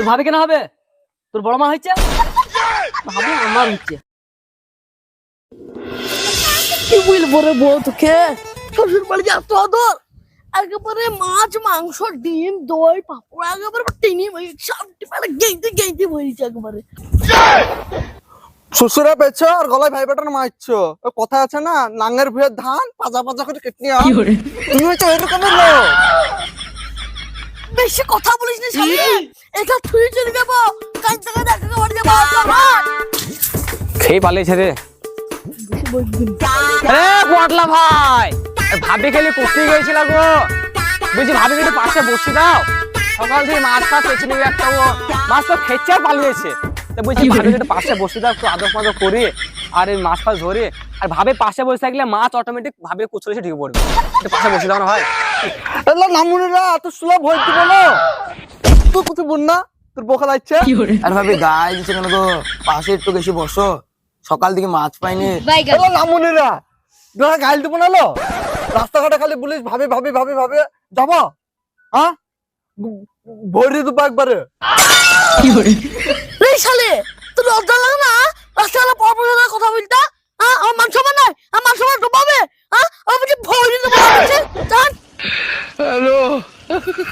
তোর ভাবি কেন হবে? তোর বড় মা হয়েছে? ভাবি আমার হচ্ছে কি বলব রে বউ তোকে? শ্বশুর বাড়ি এত আদর একেবারে মাছ মাংস ডিম দই পাপড় একেবারে টেনে সবটি পেলে গেঁতে গেঁতে বইছে একেবারে। শ্বশুরা পেছ আর গলায় ভাই বেটার মারছো। ওই কথা আছে না নাঙ্গের ভুয়ের ধান পাজা পাজা করে কেটে। তুমি হচ্ছে ওই রকমের লোক বেশি কথা বলিস না সামনে এটা তুই চলে যাব কাঁদতে কাঁদতে একা বাড়ি যাব খেয়ে পালিয়েছে রে। এ পটলা ভাই ভাবি খেলে কুস্তি গেছিল গো। বলছি ভাবি একটু পাশে বসে দাও। সকাল থেকে মাছ ফাছ খেয়েছে নিবি একটা ও। মাছ তো খেচ্ছে আর পালিয়েছে। তা বলছি ভাবি একটু পাশে বসে দাও একটু আদর মাদর করে আর এই মাছ ফাছ ধরে। আর ভাবে পাশে বসে থাকলে মাছ অটোমেটিক ভাবে কুচলে এসে ঢুকে পড়বে পাশে বসে দাও না হয় এলা নামুনিরা এত সুলভ হইতে বলো তোর কিছু বল না? তোর বোকা লাগছে? আর ভাবি গায়ে দিচ্ছে কেন গো? পাশে একটু বেশি বসো। সকাল থেকে মাছ পাইনি। এলা নামুনিরা তোরা গাইল দেবো না লো রাস্তাঘাটে খালি বলিস ভাবে ভাবে ভাবে ভাবে। যাব? হ্যাঁ ভরি দেবো একবারে। রে শালে তোর লজ্জা লাগে না? রাস্তায় পর পর কথা বলতে? হ্যাঁ আমার মান সম্মান নাই? আমার মান সম্মান ডুবাবে? হ্যাঁ আমার বলছি ভয় বলছে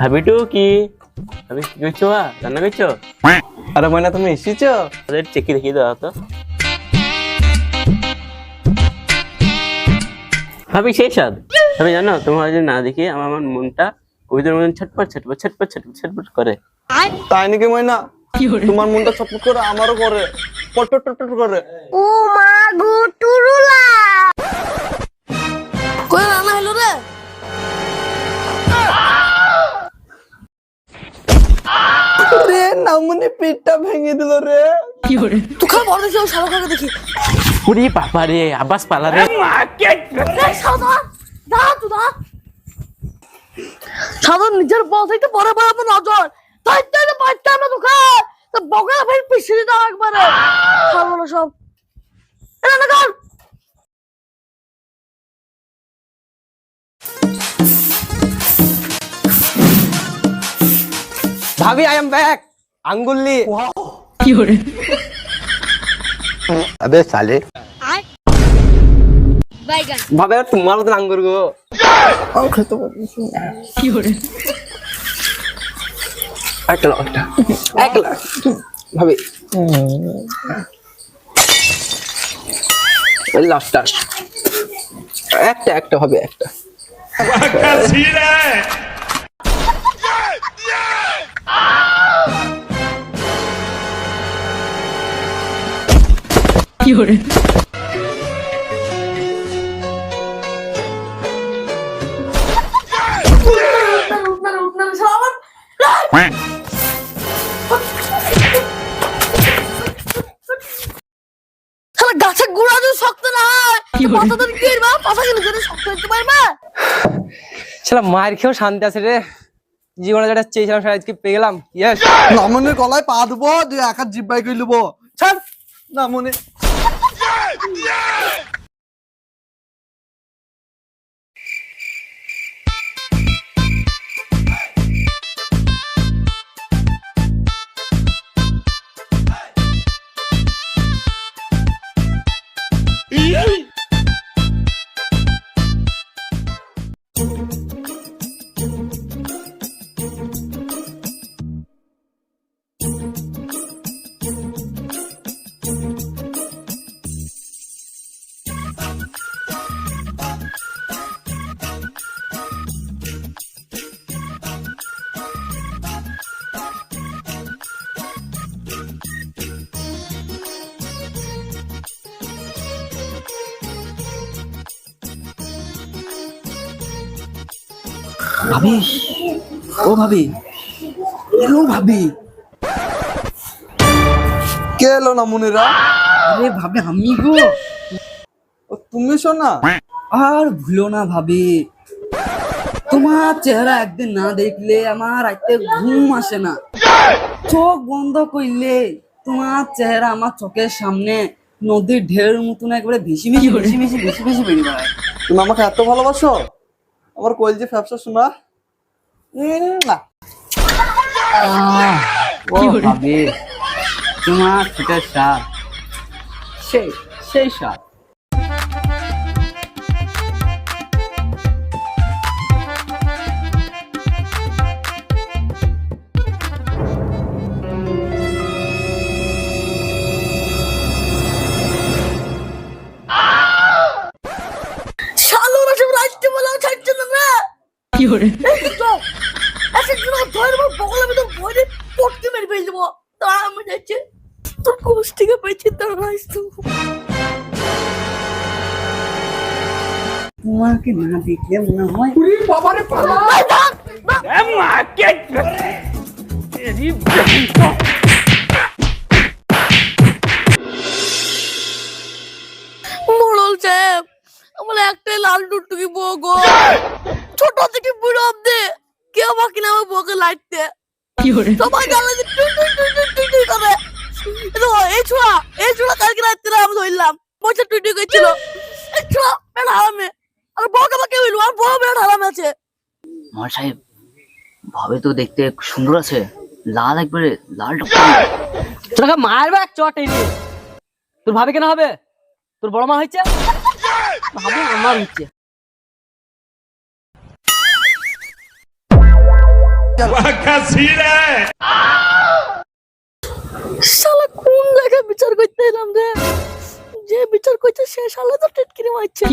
ভাবিটু কি? ভাবি কি করছ মা? রান্না করছ? আরে ময়না তুমি এসেছ? তাদের চেকি দেখিয়ে দাও তো। ভাবি সেই স্বাদ। ভাবি জানো তোমার যদি না দেখি আমার মনটা কবিতার মতন ছটপট ছটপট ছটপট ছটপট ছটপট করে। তাই নাকি ময়না? তোমার মনটা ছটফট করে আমারও করে। পটপট পটপট করে। ও মা গো টুরুলা। কই রান্না হলো রে? রে নামুনি পিঠটা ভেঙে দিল রে। তুই খালি বড় দেখি শালা খাকে দেখি। পুরি বাবা রে আবাস পালা রে। এই সাদা দা তুই দা সাদা নিজের বল থেকে পরে পরে আমার নজর। তাই তাই তো বাচ্চা না তোকে তো বগা ফের পিছিয়ে দাও একবারে। সব। এটা না কর। ভাবি আই এম ব্যাক আঙ্গুল্লি আবে সালে। ভাবে তোমার মতন আঙ্গুর গো। একটা নাও, একটা একটা ভাবি লাস্টটা একটা একটা হবে একটা শালা গাছের গোড়া যদি শক্ত না হয় পাতা তো কি করবা পাতা গেলে যদি শক্ত হতে পারবা। সেটা মায়ের খেয়েও শান্তি আছে রে। জীবনে যেটা চেয়েছিলাম সেটা আজকে পেয়ে গেলাম। ইয়েস নামনের গলায় পা দেবো দিয়ে একা জিব্বাই করে নেব ছাড়! নামনে ভাবি? ও ভাবি? এলো ভাবি? কে এলো নামুনিরা আরে ভাবি আমি গো। ও তুমি শোনা আর ভুলো না ভাবি। তোমার চেহারা একদিন না দেখলে আমার রাতে ঘুম আসে না। চোখ বন্ধ করলে তোমার চেহারা আমার চোখের সামনে নদীর ঢেউর মতন একবারে ভেসে ভেসে ভেসে ভেসে ভেসে ভেসে বেরিয়ে বেড়ায় তুমি আমাকে এত ভালোবাসো? আমার কোয়েল যে ফ্যাপসা শোনা ও ভাবি তোমার সেটা সাপ সেই সেই স্বাদ। কি করে? এসে জন্য ধরে আমার বগলের ভিতর ভরে পটকে মেরে ফেলে দেবো। তা আমি তোর কোষ থেকে পেয়েছি তোর রাইস তোমাকে না দেখলে মনে হয় মোড়ল সাহেব আমার একটাই লাল টুকটুকি বউ গো। ছোট থেকে বুড়ো অব্দি কেউ বাকি না আমার বউকে লাইটতে সবাই টুই করে। এই এই ছোড়া এই ছোড়া কালকে রাত্রে আমি ধরলাম। টুই টুই করছিল। এই ছোড়া বেড়া হারামে। আর বউকে আমাকে হইল আর বউ বেড়া হারামে আছে। আমার সাহেব ভাবে তো দেখতে সুন্দর আছে। লাল একবারে লাল তোকে মারবে এক চট এই তোর ভাবে কেন হবে? তোর বড় মা হয়েছে? ভাবে আমার হচ্ছে শালা কোন জায়গায় বিচার করতে এলাম রে? যে বিচার করছে সে শালা তো টিটকিরি মারছে।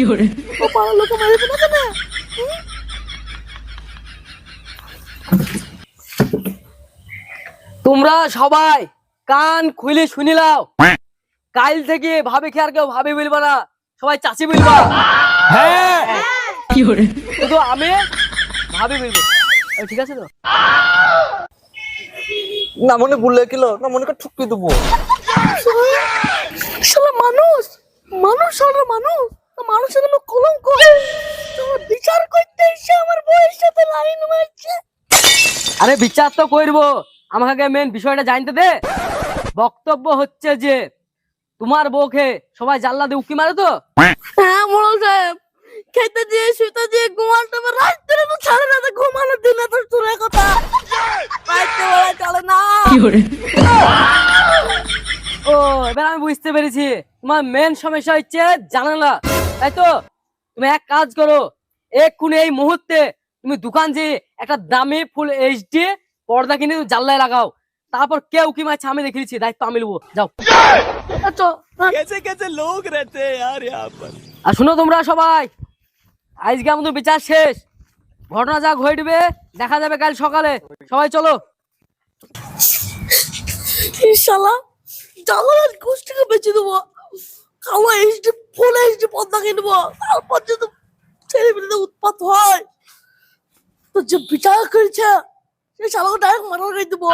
ও পাড়ার লোক মারি না কেন তোমরা সবাই কান খুলে শুনিলাও কাল থেকে ভাবে কি আর কেউ ভাবে বলবা না। সবাই চাচি বলবা। হ্যাঁ। কি করে শুধু আমি ভাবে বলব। ঠিক আছে তো? না মনে ভুলে না মনে করে ঠুকি দেবো। শালা মানুষ! মানুষ শালা মানুষ! মানুষের নামে কলঙ্ক! তোমার বিচার করতে এসে আমার বউয়ের সাথে লাইন মারছে। আরে বিচার তো করব। আমাকে মেন বিষয়টা জানতে দে। বক্তব্য হচ্ছে যে তোমার বউকে সবাই জানলা দিয়ে উকি মারে তো? হ্যাঁ মোড়ল সাহেব। খেতে দিয়ে শুতে দিয়ে ঘুমাতে রাত্রে তো ছাড়ে না দিনে তো কথা। রাত্রে বেলা চলে না। ও এবার আমি বুঝতে পেরেছি। তোমার মেন সমস্যা হচ্ছে জানালা। তাই তো? তুমি এক কাজ করো এক্ষুনি এই মুহূর্তে তুমি দোকান যে একটা দামি ফুল এইচডি পর্দা কিনে জানলায় লাগাও। তারপর কেউ কি মাছ আমি দেখিয়েছি দায়িত্ব আমি নেব। যাও। আচ্ছা আর শুনো তোমরা সবাই আজকে আমাদের বিচার শেষ। ঘটনা যা ঘটবে দেখা যাবে কাল সকালে। সবাই চলো। শালা জালার গোষ্ঠীকে বেঁচে দেবো। কালো এইচডি ফুল এইচডি পদ্মা কিনবো তারপর যদি ছেলে মেয়েদের উৎপাত হয় তো যে বিচার করেছে সে শালাকে ডাইরেক্ট মারা করে দেবো।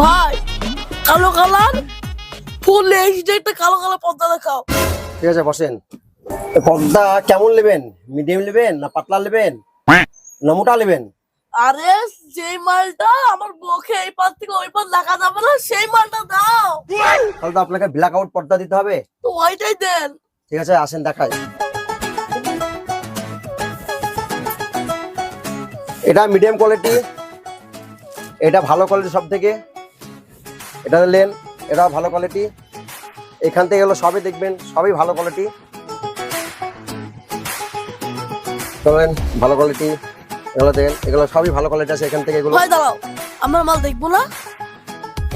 ভাই কালো কালার? ফুল একটা কালো কালো পদ্মা দেখাও। ঠিক আছে বসেন। পর্দা কেমন নেবেন? মিডিয়াম নেবেন না পাতলা নেবেন? না মোটা নেবেন? আরে যেই মালটা আমার বউকে এই পার থেকে ওই পার দেখা যাবে না সেই মালটা দাও। তাহলে তো আপনাকে ব্ল্যাক আউট পর্দা দিতে হবে। তো ওইটাই দেন। ঠিক আছে আসেন দেখাই। এটা মিডিয়াম কোয়ালিটি এটা ভালো কোয়ালিটি সব থেকে এটা লেন এটা ভালো কোয়ালিটি এখান থেকে এগুলো সবই দেখবেন সবই ভালো কোয়ালিটি চলেন ভালো কোয়ালিটি এগুলো দেখেন এগুলো সবই ভালো কোয়ালিটি আছে এখান থেকে এগুলো। দাঁড়াও আমরা মাল দেখব না?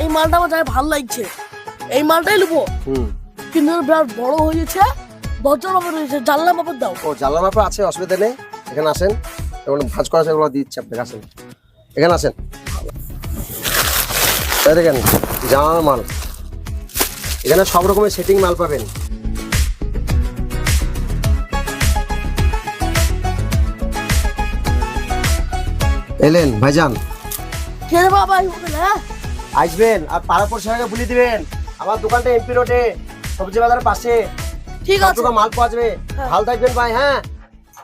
এই মালটা আমার যাই ভালো লাগছে। এই মালটাই নেব। হুম। কিন্তু বিরাট বড় হয়েছে দরজার মাপে রয়েছে জানলা মাপে দাও। ও জানলা মাপা আছে অসুবিধা নেই। এখানে আসেন এগুলো ভাজ করা আছে এগুলো দিচ্ছি আপনাকে আসেন। এখানে আসেন। দেখেন জানালার মাল। এখানে সব রকমের সেটিং মাল পাবেন। এলেন ভাইজান। হ্যাঁ? আসবেন আর পাড়াপড় সঙ্গে বলে দিবেন। আমার দোকানটা এমপি রোডে সবজি বাজারের পাশে। ঠিক আছে। মাল পাওয়া যাবে। ভালো থাকবেন ভাই হ্যাঁ?